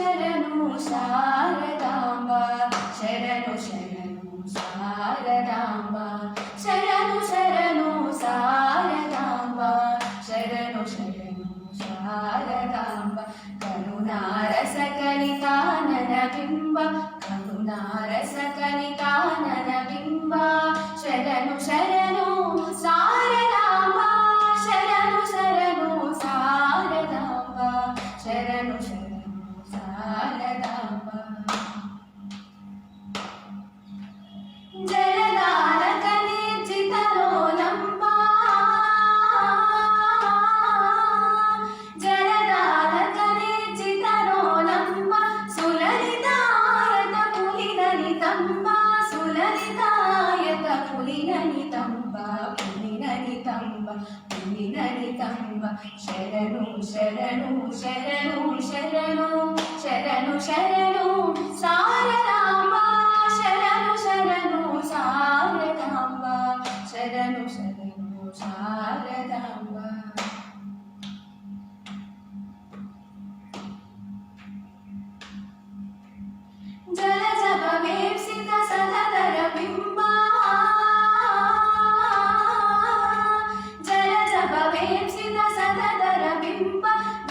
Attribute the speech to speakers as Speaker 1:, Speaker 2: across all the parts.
Speaker 1: శరణు శారదాంబ శరణు శరణు శారదాంబ శరణు శరణు శారదాంబ శరణు శరణు శారదాంబ కరుణారస కలితానన బింబ కరుణారస కలితానన బింబ శరణు శరణు శారదాంబ శరణు శరణు శారదాంబ శరణు శరణు పులిననితంబా పులిననితంబ పులిననితంబ శరణు శరణు శరణు శరణు శరణు శరణు శారదాంబ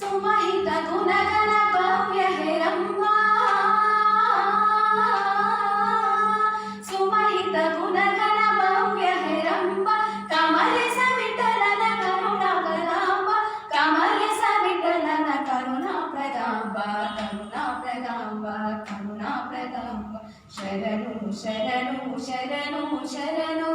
Speaker 1: సుమహిత గుణగణ కావ్య హేరమ్మా సుమహిత గుణగణ కావ్య హేరమ్మ కమలి సవిటలన కరుణ ప్రదాంబ కమలి సవిటలన కరుణ ప్రదాంబ కరుణ ప్రదాంబ కరుణ ప్రదాంబ శరణు శరణు శరణు శరణు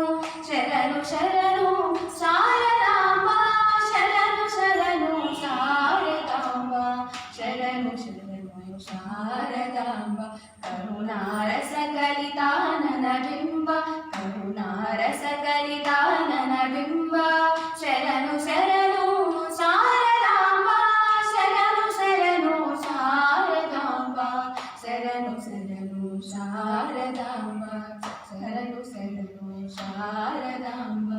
Speaker 1: శారదాంబ కరుణారస కలితానన బింబ కరుణారస కలితానన బింబ. శరణు శరణు శారదాంబ శరణు శరణు శారదాంబ. శరణు శరణు శారదాంబ శరణు శరణు శారదాంబ.